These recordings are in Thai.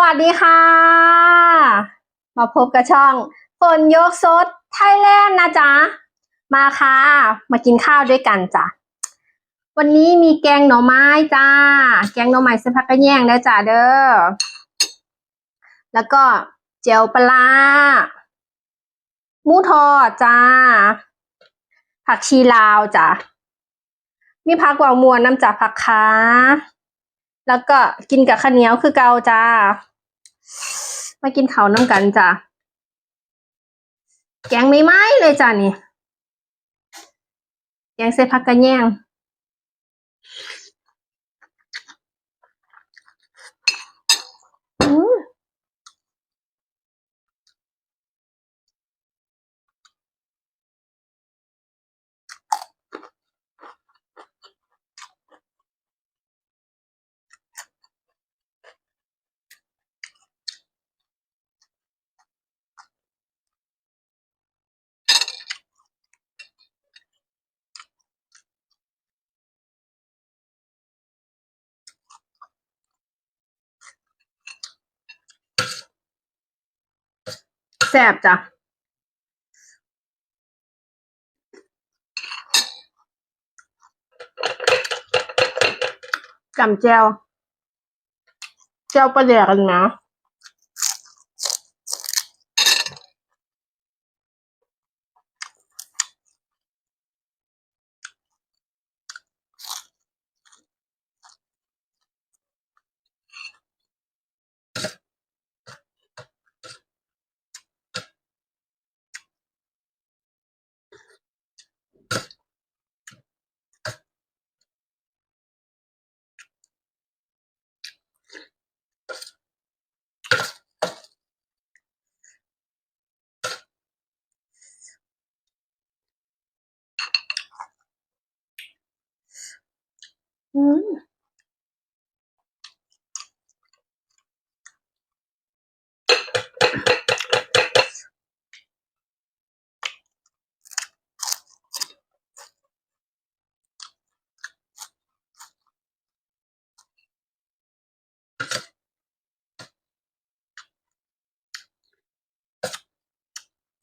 วัสดีค่ะ มาพบกับช่องฝนยกสดไทยแลนด์นะจ๊ะ มาค่ะ มากินข้าวด้วยกันจ้ะ วันนี้มีแกงหน่อไม้จ้า แกงหน่อไม้เส้นผักกระแยงนะจ้ะเด้อ แล้วก็เจลปลาร้าหมูทอดจ้า ผักชีลาวจ้ะ มีผักหวานมวนน้ำจากผักค้า แล้วก็กินกับข้าวเหนียวคือเกาจ้า มากินข้าวน้ำกันจ้ะแกงไม่ไหมเลยจ้ะนี่ แกงใส่ผักกระแยง แซ่บจ้ะจำแจวแจวปลาแดกกันนะ อืม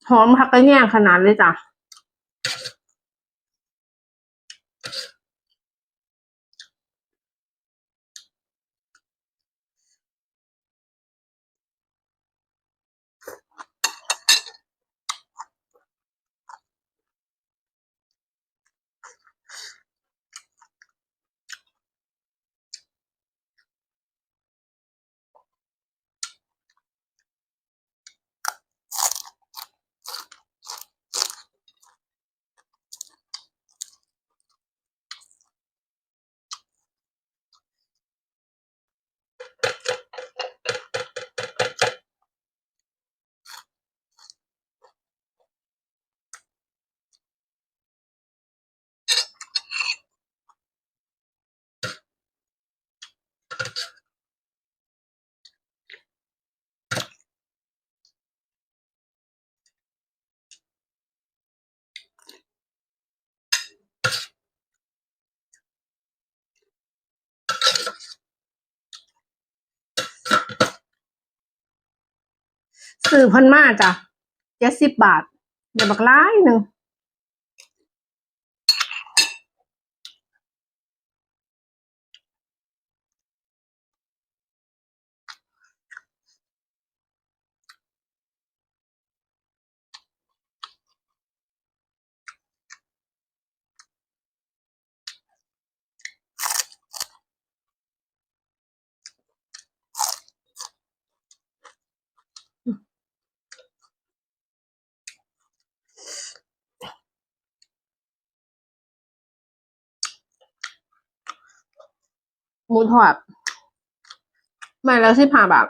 หอมผักกระแยงขนาดเลยจ้ะ สื่อเพันมาจ้ะเจ็ดสิบบาทเดี๋ยวบักร้ายหนึ่ง มูดทอดไม่แล้วสิบห้าบบ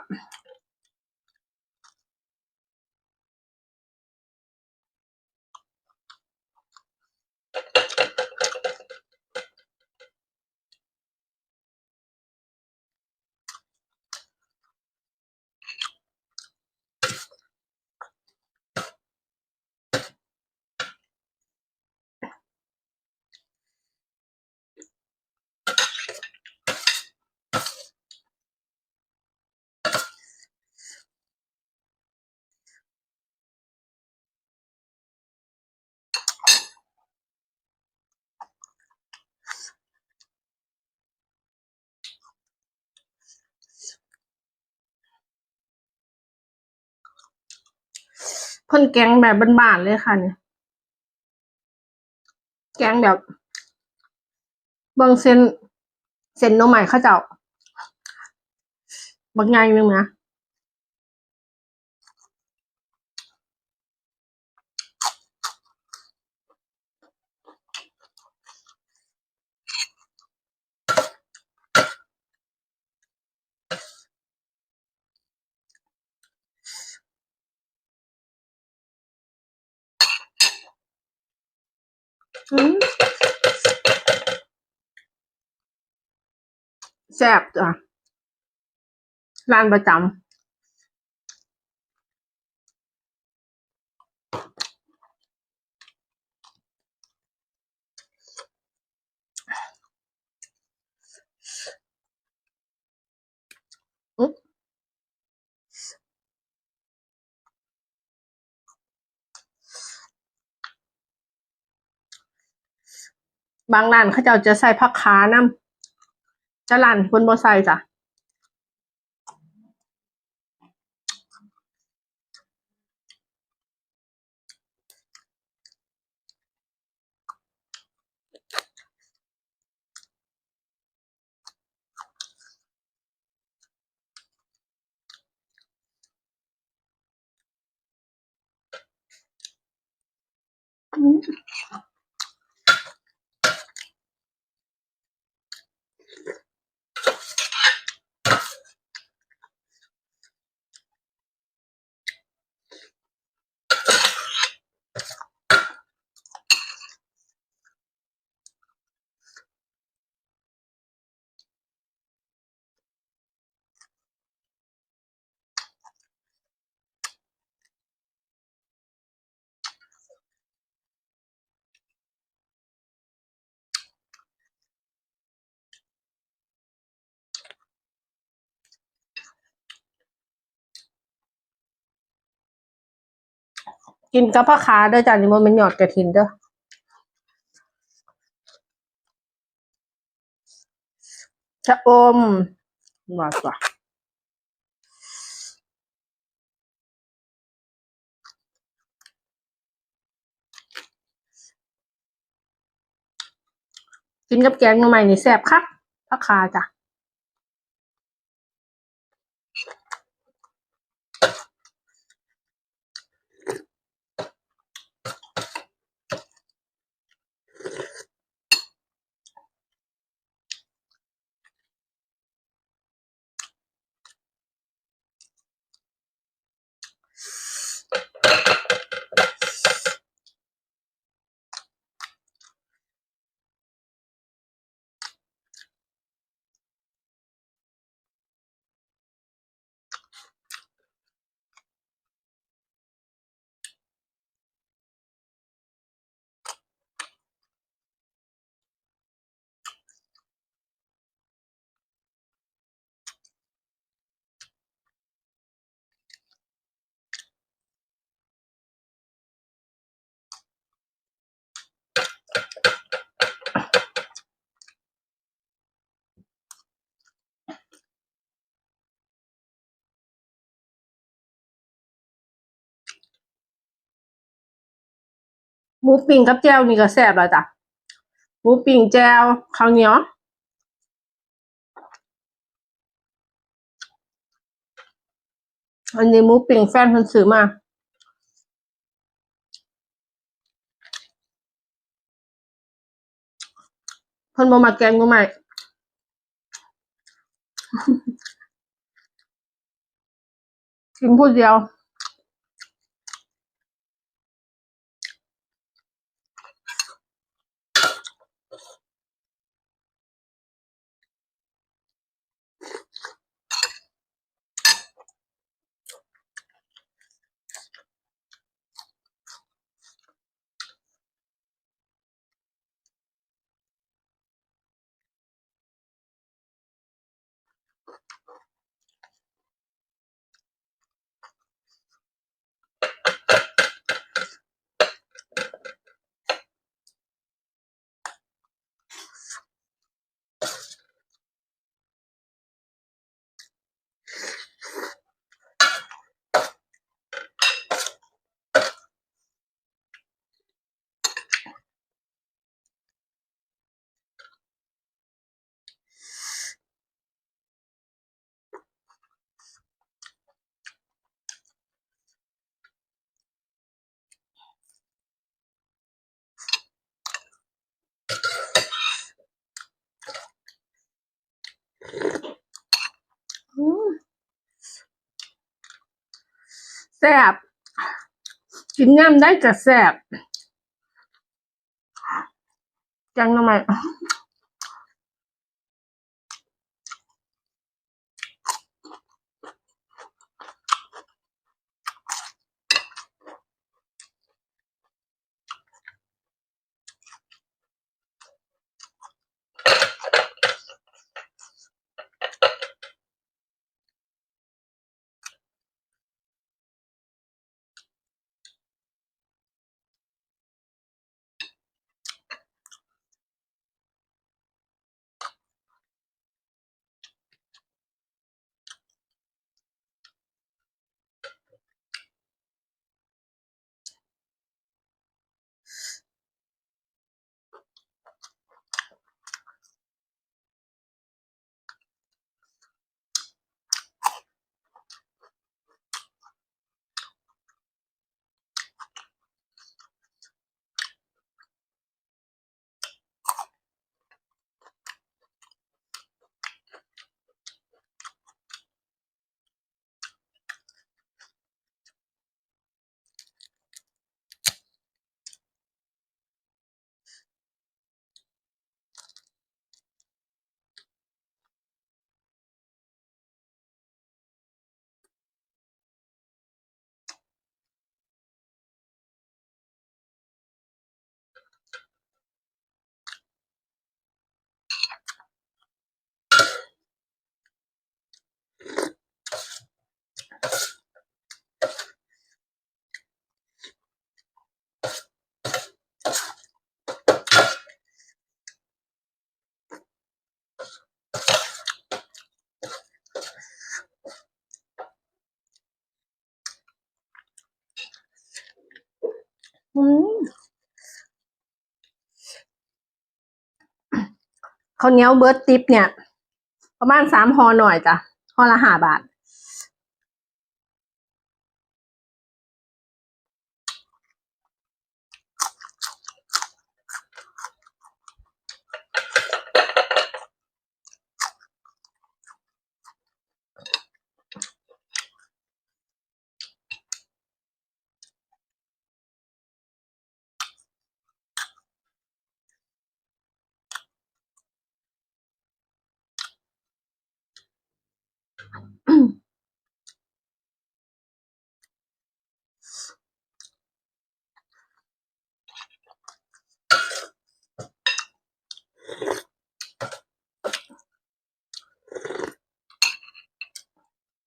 เพิ่นแกงแบบบ้านๆเลยค่ะเนี่ยแกงแบบเบิ่งเส้นเส้นหน่อไม้เขาเจ้าบักใหญ่นึงนะ แซ่บจ้ะร้านประจำ บางร้านเขาเจ้าจะใส่ผักขานำจะร้านเพิ่นบ่ใส่จ้ะอื กินกับผักขาด้อจ้ะนี่บ่แม่นหยอดกฐินเด้อชะอมว่าจ้ะกินกับแกงหน่อไม้นี่แซ่บคักผักขาจ้ะ หมูปิ้งกับแจ่วนี่ก็แซ่บแล้วจ้ะหมูปิ้งแจ่วข้าวเหนียวอันนี้หมูปิ้งแฟนเพิ่นซื้อมา พิ่นบ่มักแกงหนูใหม่กินผู้เดียว แซ่บกินย่ำได้จะแซ่บจังทำไม ข้าวเหนียวเบิร์ตติปเนี่ย ประมาณสามห่อหน่อยจ้ะห่อละห้าบาท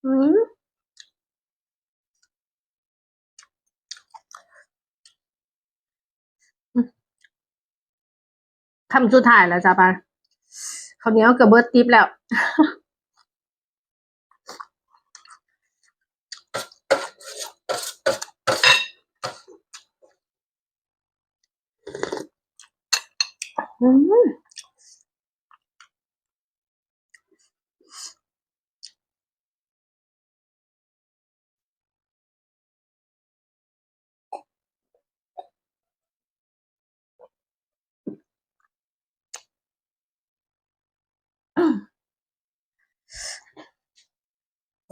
อืม คำสุดท้ายแล้วจ้าปเขาวเนียวกับเบิร์ตติปแล้ว อืม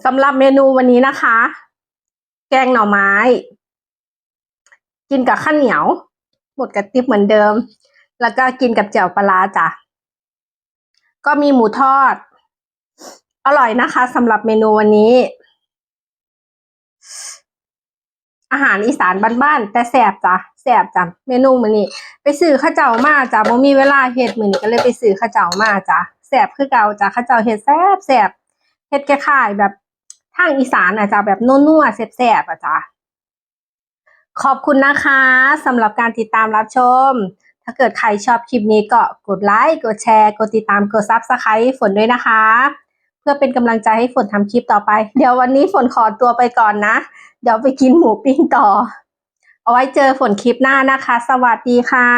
สำหรับเมนูวันนี้นะคะ แกงหน่อไม้ กินกับข้าวเหนียวหมดกระติบเหมือนเดิม แล้วก็กินกับแจ่วปลาร้าจ้ะก็มีหมูทอด อร่อยนะคะสำหรับเมนูวันนี้ อาหารอีสานบ้านๆแต่แสบจ้ะแสบจ้ะเมนูมื้อนี้ ไปซื้อข้าวเจ้ามาจ้ะบ่มีเวลาเฮ็ดมือนี้ก็เลยไปซื้อข้าวเจ้ามาจ้ะแสบคือเก่าจ้ะข้าวเจ้าเฮ็ดแซ่บแซ่บเฮ็ดคล้ายๆแบบางอีสานอะจ้ะแบบนัวๆแซ่บๆอะจ้ะขอบคุณนะคะสำหรับการติดตามรับชม ถ้าเกิดใครชอบคลิปนี้ก็กดไลค์กดแชร์กดติดตามกดซับสไครต์ฝนด้วยนะคะ เพื่อเป็นกำลังใจให้ฝนทำคลิปต่อไป เดี๋ยววันนี้ฝนขอตัวไปก่อนนะ เดี๋ยวไปกินหมูปิ้งต่อ เอาไว้เจอฝนคลิปหน้านะคะ สวัสดีค่ะ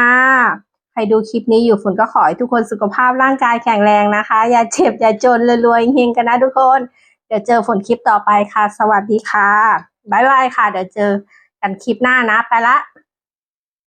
ใครดูคลิปนี้อยู่ฝนก็ขอให้ทุกคนสุขภาพร่างกายแข็งแรงนะคะ อย่าเจ็บอย่าจนรวยๆเฮงกันนะทุกคน ดี๋ยวเจอฝนคลิปต่อไปค่ะ สวัสดีค่ะ บ๊ายบายค่ะ เดี๋ยวเจอกันคลิปหน้านะ ไปละ